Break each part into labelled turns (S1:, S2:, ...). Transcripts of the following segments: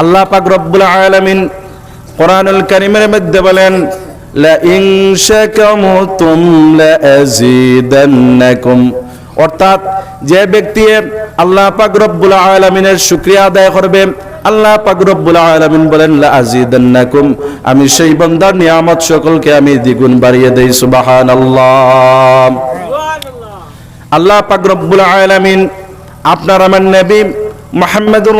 S1: আল্লাহ পাক রব্বুল আলামিন কোরআনুল কারীমের মধ্যে বলেন লা ইন শাকারতুম লা আযীদান্নাকুম অর্থাৎ যে ব্যক্তি আল্লাহ পাক রব্বুল আলামিনের শুকরিয়া আদায় করবে, আল্লাহ পাক রব্বুল আলামিন বলেন লা আযীদান্নাকুম আমি সেই বান্দার নিয়ামত সকলকে আমি দ্বিগুণ বাড়িয়ে দেই, সুবহানাল্লাহ। আল্লাহ পাক রব্বুল আলামিন আপনার আমার নবী মুহাম্মদুর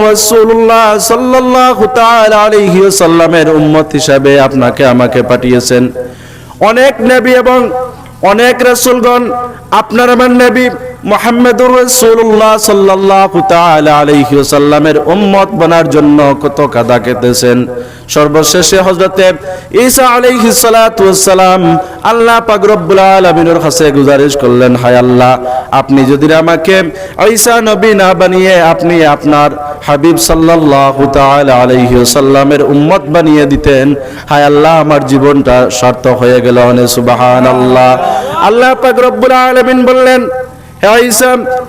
S1: তাআলা আলাইহি ওয়াসাল্লামের উম্মত হিসাবে আপনাকে আমাকে পাঠিয়েছেন। অনেক নবী এবং অনেক রাসূলগণ, আপনার আমার নবী মুহাম্মদুর রাসূলুল্লাহ সাল্লাল্লাহু তাআলা আলাইহি ওয়াসাল্লামের উম্মত বানার জন্য কত কাদা কেটেছেন। সর্বশেষে হযরতে ঈসা সালাতু ওয়াসসালাম আল্লাহ পাক রব্বুল আলামিনের কাছে গুজারিশ করলেন, হায় আল্লাহ, আপনি যদি আমাকে ঈসা নবী না বানিয়ে আপনি আপনার হাবিব সাল্লাল্লাহু তাআলা আলাইহি ওয়াসাল্লামের উম্মত বানিয়ে দিতেন, হায় আল্লাহ, আমার জীবনটা সার্থক হয়ে গেল অনে সুবহানাল্লাহ। আল্লাহ পাক রব্বুল আলামিন বললেন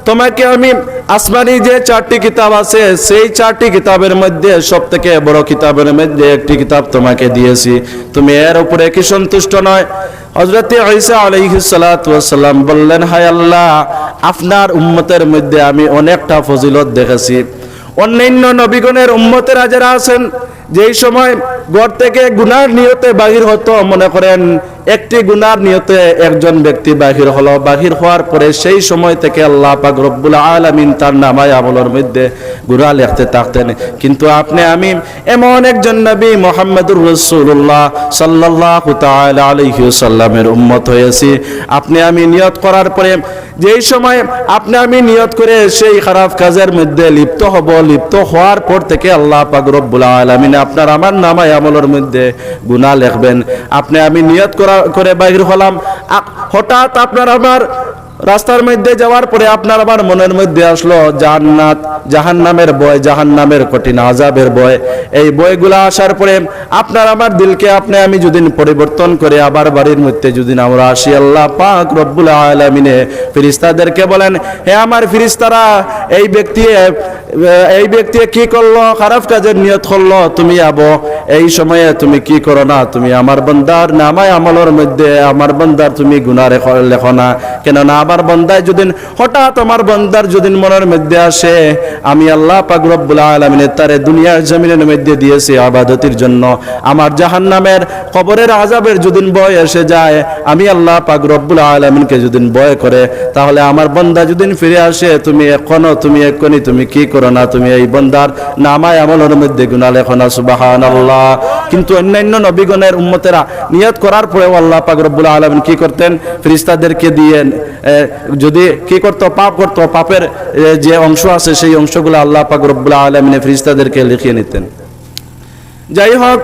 S1: তোমাকে আমি আসমানি যে চারটি কিতাব আছে, সেই চারটি কিতাবের মধ্যে সব থেকে বড় কিতাবের মধ্যে একটি কিতাব তোমাকে দিয়েছি। তুমি এর উপরে কি সন্তুষ্ট নয়? আপনার উম্মতের মধ্যে আমি অনেকটা ফজিলত দেখেছি। অন্যান্য নবীগণের উম্মতেরা যারা আছেন, যেই সময় ঘর থেকে গুনার নিয়তে বাহির হতো, মনে করেন একটি গুনার নিয়তে একজন ব্যক্তি বাহির হলো, বাহির হওয়ার পরে সেই সময় থেকে আল্লাহ পাক রব্বুল আলামিন তার নামায় আমলের মধ্যে গুনাহ লিখতে থাকতেন। কিন্তু আপনি, আমি এমন একজন নবী মোহাম্মদুর রাসূলুল্লাহ সাল্লাল্লাহু তাআলা আলাইহি ওয়াসাল্লামের উম্মত হয়েছি। আপনি, আমি নিয়ত করার পরে যেই সময় আপনি, আমি নিয়ত করে সেই খারাপ কাজের মধ্যে লিপ্ত হব, লিপ্ত হওয়ার পর থেকে আল্লাহ পাক রব্বুল আলামিন আপনার, আমার নামায় আমলের মধ্যে গুনাহ লিখবেন। আপনি, আমি নিয়ত করা করে বাইর হলাম। হঠাৎ আপনার আমার রাস্তার মধ্যে যাওয়ার পরে আপনার আমার মনের মধ্যে আসলো জান্নাত, জাহান্নামের বয়, জাহান্নামের কঠিন আজাবের বয়। এই বইগুলা আসার পরে আপনার আমার দিলকে আপনি আমি যদি পরিবর্তন করে আবার বাড়ির মধ্যে যদি আমরা আসি। আল্লাহ পাক রব্বুল আলামিনে ফিরিস্তাদেরকে বলেন, হে আমার ফিরিস্তারা এই ব্যক্তি এই ব্যক্তি কি করল? খারাপ কাজের নিয়ত করল? তুমি আবো, এই সময়ে তুমি কি করো না? তুমি আমার বন্দার নামায় আমলের মধ্যে, আমার বন্দার তুমি রেখ- লেখো না। কেননা আমার বন্দায় যদি হঠাৎ আমার বন্দার যদি মনের মধ্যে আসে, আমি আল্লাহ পাক আলামিনের তারে দুনিয়ার জমিনের মধ্যে দিয়েছি আবাদতির জন্য। আমার জাহান্নামের কবরের আজাবের যদি ভয় এসে যায়, আমি আল্লাহ পাক আলামিনকে যদি ভয় করে, তাহলে আমার বন্দা যদি ফিরে আসে, তুমি এখনও, তুমি এক্ষুনি, তুমি কি করো না, তুমি এই বন্দার নামায় আমলের মধ্যে গুনাহ লেখো না, সুবহানাল্লাহ। কিন্তু অন্যান্য নবীগণের উম্মতেরা নিয়ত করার পরেও আল্লাহ পাক আলামিন কি করতেন? ফেরেশতাদেরকে দিয়ে যদি কি করতো, পাপ করতো, পাপের যে অংশ আছে, সেই অংশগুলো আল্লাহ পাক রব্বুল আলামিনে ফেরেশতাদেরকে লিখিয়ে নিতেন। যাই হোক,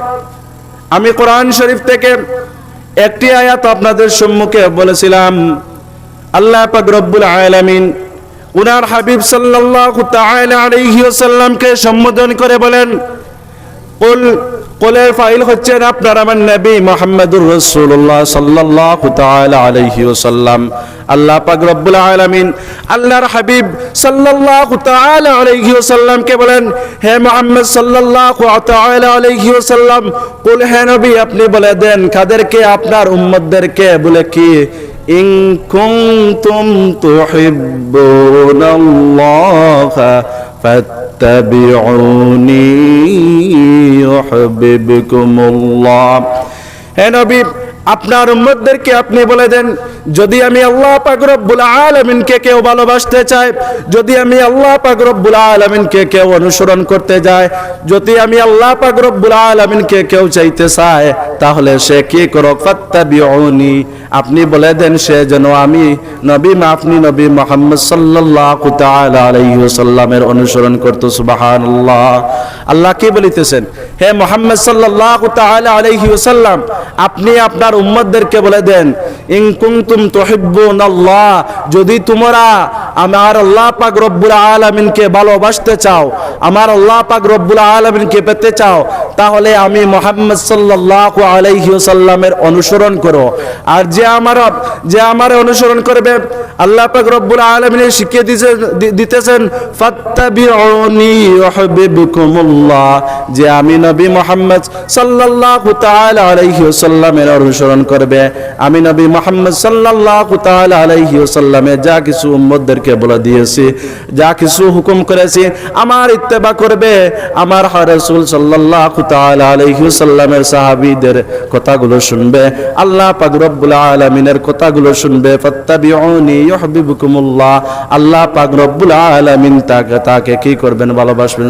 S1: আমি কোরআন শরীফ থেকে একটি আয়াত আপনাদের সম্মুখে বলেছিলাম, আল্লাহ পাক রব্বুল আলামিন উনার হাবিব আলাইহি ওয়াসাল্লামকে সম্বোধন করে বলেন কুল কোলের ফাইল হচ্ছেন আপনার আমার নবী মোহাম্মদুর রসুল্লাহ সাল্লাল্লাহু তাআলা আলাইহি ওয়াসাল্লাম আল্লাহ পাক রব্বুল আলামিন আল্লাহর হাবিব সাল্লাল্লাহু তাআলা আলাইহি ওয়াসাল্লামকে বলেন হে মুহাম্মদ সাল্লাল্লাহু তাআলা আলাইহি ওয়াসাল্লাম কুল হে নবী আপনি বলে দেন কাদেরকে আপনার উম্মতদেরকে বলে কি ইন কুনতুম তুহিব্বুনাল্লাহা فاتبعوني ফাত্তাবিউনি ইউহিব্বুকুমুল্লাহ হে নবী আপনার উম্মতদেরকে আপনি বলে দেন যদি আমি আল্লাহ পাক রব্বুল আলামিনকে কেউ ভালোবাসতে চাই, যদি আমি আল্লাহ পাক রব্বুল আলামিনকে কেউ অনুসরণ করতে যায়, যদি আমি আল্লাহ পাক রব্বুল আলামিনকে কেউ চাইতে চায়, তাহলে সে কি করো ফাত্তাবিউনি। আপনি বলে দেন, সে যেন আমি নবী আপনি নবী মোহাম্মদ সাল্লাল্লাহু তাআলা আলাইহি অনুসরণ করতে, সুবহানাল্লাহ। আল্লাহ কি বলিতেছেন? হে মোহাম্মদ সাল্লাল্লাহু তাআলা আলাইহি আপনি আপনার উম্মতদেরকে বলে দেন, ইন কুনতুম তুহিব্বুনাল্লাহ যদি তোমরা আমার আল্লাহ পাক রব্বুল আলমিনকে ভালোবাসতে চাও, আমার আল্লাহ পাক রব্বুল আলমিনকে পেতে চাও তাহলে আমি মোহাম্মদ সাল্লাল্লাহু আলাইহি ওয়াসাল্লামের অনুসরণ করো। আর যে আমার যে আমার অনুসরণ করবে, আল্লাহ পাক রব্বুল আলামিন শিখিয়ে দিয়েছেন দি- দিতেছেন যে আমি নবী মুহাম্মদ আলাইহি ওয়াসাল্লামের অনুসরণ করবে। আমি নবী মুহাম্মদ আলাইহি ওয়াসাল্লামে যা কিছু উম্মতদেরকে বলে দিয়েছি, যা কিছু হুকুম করেছি, আমার ইত্তেবা করবে। আমার রাসূল সাল্লাল্লাহু কথাগুলো শুনবে। আল্লাহ পাক রব্বুল কথাগুলো শুনবে। আল্লাহ পাক রব্বুল তাকে তাকে কি করবেন ভালোবাসবেন?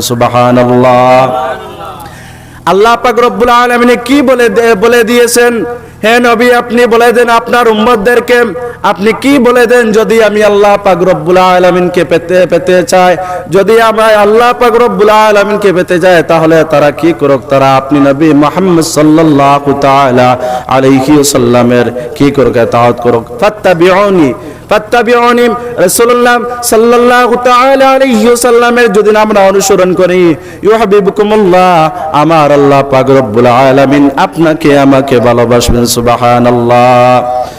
S1: আল্লাহ পাক রব্বুল আলামিনে কি বলে বলে দিয়েছেন? হে নবী, আপনি বলে দেন আপনার উম্মতদেরকে আপনি কি বলে দেন যদি আমি আল্লাহ পাক রব্বুল আলামিনকে পেতে পেতে চাই? যদি আমরা আল্লাহ পাক রব্বুল আলামিনকে পেতে যায় তাহলে তারা কি করুক? তারা আপনি নবী মুহাম্মদ সাল্লাল্লাহু তাআলা আলাইহি ওয়াসাল্লামের কি করুক? তাআত করুক। আলাইহি ওয়াসাল্লামের যদি আমরা অনুসরণ করি আমার আল্লাহ আপনাকে, আমাকে ভালোবাসবেন, সুবহানাল্লাহ।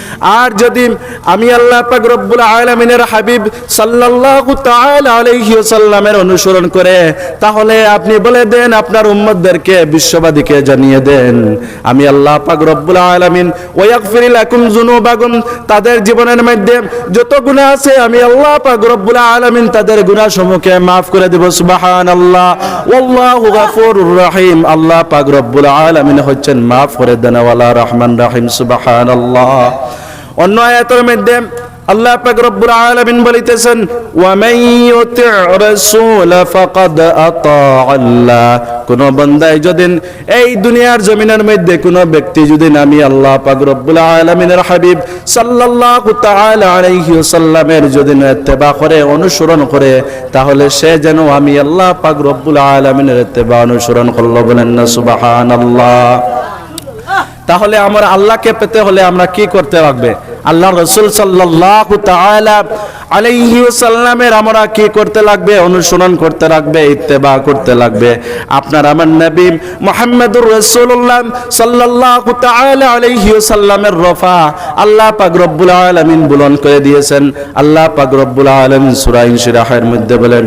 S1: আর যদি আমি আল্লাহ পাক রব্বুল আলামিনের হাবিব আলাইহি ওয়াসাল্লামের অনুসরণ করে, তাহলে আপনি বলে দেন আপনার উম্মতদেরকে বিশ্ববাদীকে জানিয়ে দেন। আমি আল্লাহ পাক রব্বুল আলামিন ওয়াগফির লাকুম যুনুবাকুম, তাদের জীবনের মধ্যে যত গুনাহ আছে, আমি আল্লাহ পাক রব্বুল আলামিন তাদের গুনাহ সমূহকে maaf করে দেব। সুবহানাল্লাহ। ওয়াল্লাহু গাফুরুর রহিম। আল্লাহ পাক রব্বুল আলামিন হচ্ছেন maaf করে দেনওয়ালা রহমান রহিম। সুবহানাল্লাহ। অন্য আয়াতের মধ্যে আল্লাহ পাক রব্বুল আলামিন বলিতেছেন ওয়া মান ইউতি' রাসূল ফাকাদ আতা কোন বান্দায় যদি এই দুনিয়ার জমিনের মধ্যে কোন ব্যক্তি যদি আমি আল্লাহ পাক রব্বুল আলামিনের হাবিব সাল্লাল্লাহু তাআলা আলাইহি ওয়াসাল্লামের যদি ইত্তেবা করে, অনুসরণ করে, তাহলে সে যেন আমি আল্লাহ পাক রব্বুল আলামিনের ইত্তেবা অনুসরণ করল বলেন না, সুবহানাল্লাহ। তাহলে আমার আল্লাহকে পেতে হলে আমরা কি করতে লাগবে আল্লাহ রসুল আলাইহি ওয়াসাল্লামের আমরা কি করতে লাগবে? অনুসরণ করতে লাগবে, ইত্তেবা করতে লাগবে। আপনার আমার নবী মুহাম্মদুর আলাইহি ওয়াসাল্লামের রফা আল্লাহ পাক রব্বুল আলামিন বুলন করে দিয়েছেন। আল্লাহ পাক রব্বুল আলামিন সূরা ইনশিরাহের মধ্যে বলেন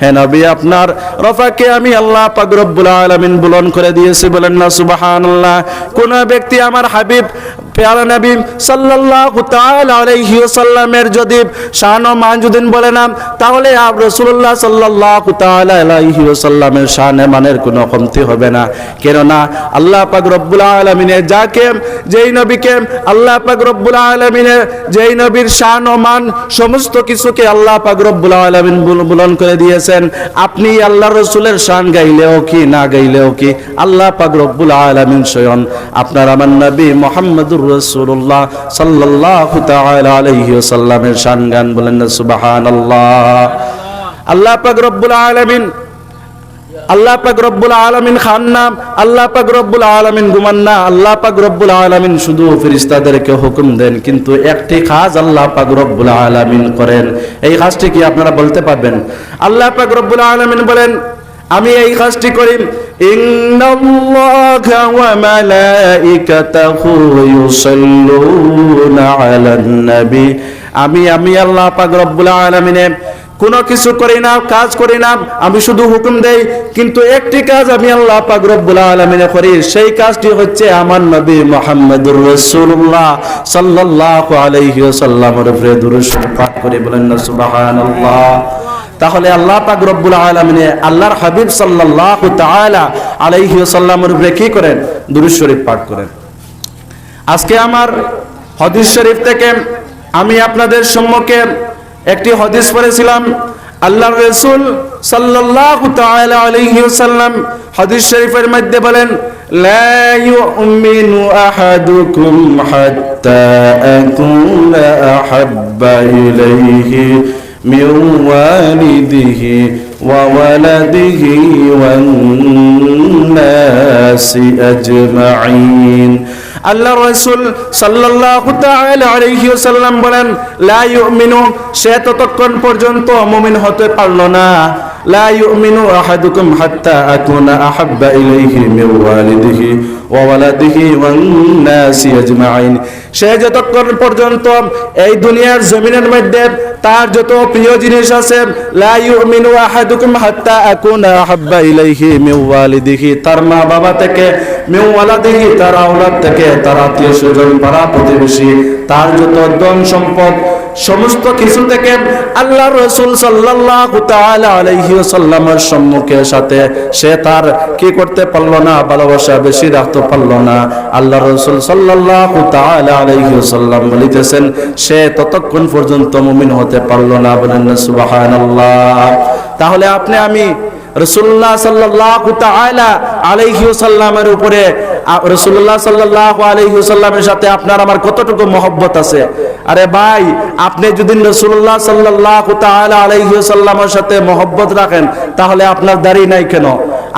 S1: হে নবী, আপনার রফাকে আমি আল্লাহ পাক রব্বুল আলামিন বুলন করে দিয়েছি। বলেন না সুবহানাল্লাহ। কোন ব্যক্তি আমার হাবিব পেয়ারা নবী সাল্লাল্লাহু তাআলা আলাইহি ওয়াসাল্লামের যদি শান ও মান যদি বলে না, তাহলে আব রাসূলুল্লাহ সাল্লাল্লাহু তাআলা আলাইহি ওয়াসাল্লামের শানে মানের কোনো কমতি হবে না। কেননা আল্লাহ পাক রব্বুল আলামিনের যাকে, যেই নবীকে আল্লাহ পাক রব্বুল আলামিনের যেই নবীর শান ও মান সমস্ত কিছুকে আল্লাহ পাক রব্বুল আলামিন বুল- বুলন করে দিয়েছেন, আপনি আল্লাহ রসুলের শান গাইলেও কি, না গাইলেও কি? আল্লাহ পাক রব্বুল আলামিন স্বয়ং আপনার আমার নবী মুহাম্মদুর সাল্লাল্লাহু তাআলা আলাইহি ওয়াসাল্লামের শান গান বলেন না, সুবহানাল্লাহ। আল্লাহ পাক রব্বুল আলামিন, আল্লাহ পাক রব্বুল আলামিন খান না, আল্লাহ পাক রব্বুল আলামিন ঘুমান না, আল্লাহ পাক রব্বুল আলামিন শুধু ফেরেশতাদেরকে হুকুম দেন, কিন্তু একটি কাজ আল্লাহ পাক রব্বুল আলামিন করেন। এই কাজটি কি আপনারা বলতে পারবেন? আল্লাহ পাক রব্বুল আলামিন বলেন, আমি এই কাজটি করি ইন্নাল্লাহা ওয়া মালাইকাতাহু ইউসাল্লুনা আলান নবী আমি আমি আল্লাহ পাক রব্বুল আলামিনে কোনো কিছু করি না, কাজ করি না, আমি শুধু হুকুম দেই, কিন্তু একটি কাজ আমি আল্লাহ পাক রব্বুল আলামিনে করি, সেই কাজটি হচ্ছে আমার নবী মুহাম্মদুর রাসূলুল্লাহ সাল্লাল্লাহু আলাইহি ওয়াসাল্লামের উপরে দুরূদ পাঠ করে বলেন না, সুবহানাল্লাহ। তাহলে আল্লাহ পাক রব্বুল আলামিনে আল্লাহর হাবিব সাল্লাল্লাহু তাআলা আলাইহি ওয়াসাল্লামের উপরে কি করেন? দুরূদ শরীফ পাঠ করেন। আজকে আমার হদিস শরীফ থেকে আমি আপনাদের সম্মুখে একটি হদিস পড়েছিলাম আল্লাহ রসুল আলাইহি ওয়াসাল্লাম হদিস শরীফের মধ্যে বলেন, লা ইউমিনু والده وولده والناس أجمعين. আল্লাহ রসুল তাআলা বলেন, লা সে ততক্ষণ পর্যন্ত মুমিন হতে পারল না। লা ইউমিনু আহাদুকুম হাত্তা আকুনা আহাব্বা ইলাইহি মিন ওয়ালিদিহি ওয়া ওয়ালাদিহি ওয়ান সে যতক্ষণ পর্যন্ত এই দুনিয়ার জমিনের মধ্যে তার যত প্রিয় জিনিস আছে লা ইউমিনু আহাদুকুম হাত্তা আকুনা আহাব্বা ইলাইহি মিন ওয়ালিদিহি তার মা বাবা থেকে মিন ওয়ালাদিহি তার আওলাদ থেকে, তার আত্মীয় স্বজন, পাড়া প্রতিবেশী, তার যত ধন সম্পদ সমস্ত কিছু থেকে আল্লাহ রসুল সাল্লাল্লাহু তাআলা আলাইহি সম্মুখে সাথে সে তার কি করতে পারল না, ভালোবাসা বেশি রাখতে পারল না। আল্লাহ রসুল ওয়াসাল্লাম বলিতেছেন, সে ততক্ষণ পর্যন্ত মুমিন হতে পারল না বলেন তাহলে আপনি আমি রসুল্লাহ সাল্লাহ তাআলা আলাইহি সাল্লামের উপরে রসুল্লাহ সাল্লাহ আলাইহি সাল্লামের সাথে আপনার আমার কতটুকু মহব্বত আছে? আরে ভাই, আপনি যদি রসুল্লাহ সাল্লাহ তাআলা আলাইহি সাল্লামের সাথে মহব্বত রাখেন, তাহলে আপনার দাড়ি নাই কেন?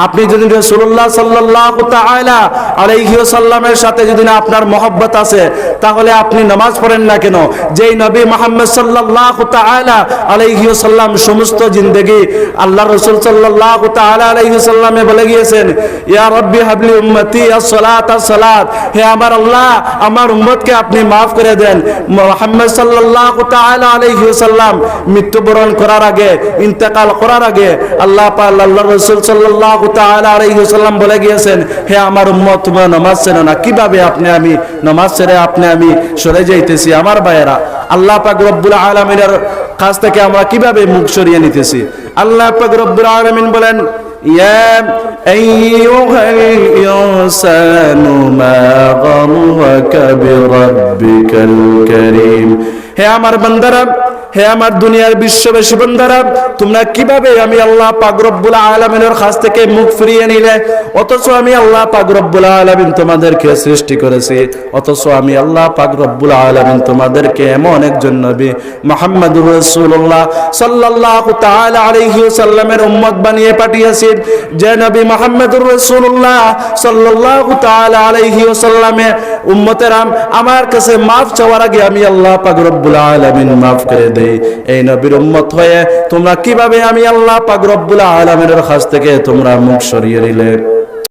S1: আপনি যদি রসুল্লাহ আলাইহি ওয়াসাল্লামের সাথে যদি না আপনার মহব্বত আছে, তাহলে আপনি নামাজ পড়েন না কেন? যেই নবী মুহাম্মদ সাল্লাল্লাহু তাআলা আলাইহি ওয়াসাল্লাম সমস্ত জিন্দেগি আল্লাহ রাসূল সাল্লাল্লাহু তাআলা আলাইহি ওয়াসাল্লামে বলে গিয়েছেন, ইয়া রাব্বি হাবলি উম্মতি as-সালাত as-সালাত হে আমার আল্লাহ, আমার উম্মতকে আপনি মাফ করে দেন। মুহাম্মদ সাল্লাল্লাহু তাআলা আলাইহি ওয়াসাল্লাম মৃত্যুবরণ করার আগে, ইন্তেকাল করার আগে আল্লাহ পাক রসুল সাল্লাল্লাহু তাআলা বলে গিয়েছেন, হে আমার উম্মত, তোমরা নামাজ ছেড়ে না। কীভাবে আপনি আমি নামাজ ছেড়ে আপনি আমি সরে যাইতেছি আমার ভাইয়েরা? আল্লাহ পাক রব্বুল আলামিনের কাছ থেকে আমরা কীভাবে মুখ সরিয়ে নিতেছি? আল্লাহ পাক রব্বুল আলামিন বলেন ইনসানু মা গররাকা বিরাব্বিকাল কারীম। হে আমার বান্দারা, হে আমার দুনিয়ার বিশ্ববাসী বান্দারা, তোমরা কীভাবে আমি আল্লাহ পাক রব্বুল আলামিনের কাছ থেকে মুখ ফিরিয়ে নিলে? অথচ আমি আল্লাহ পাক রব্বুল আলামিন তোমাদেরকে সৃষ্টি করেছি। অথচ আমি আল্লাহ পাক রব্বুল আলামিন তোমাদেরকে এমন একজন নবী, মুহাম্মদুর তাআলা আলাইহি ওয়াসাল্লামের উম্মত বানিয়ে পাঠিয়েছি। যে নবী মুহাম্মদুর রাসূলুল্লাহ সাল্লাল্লাহু তাআলা আলাইহি ওয়াসাল্লামে, উম্মতেরাম, আমার কাছে মাফ চাওয়ার আগে আমি আল্লাহ পাক রব্বুল আলমিন মাফ করে দেই এই নবীর উম্মত হয়ে তোমরা কীভাবে আমি আল্লাহ পাক রব্বুল আলমিনের কাছ থেকে তোমরা মুখ সরিয়ে নিলে?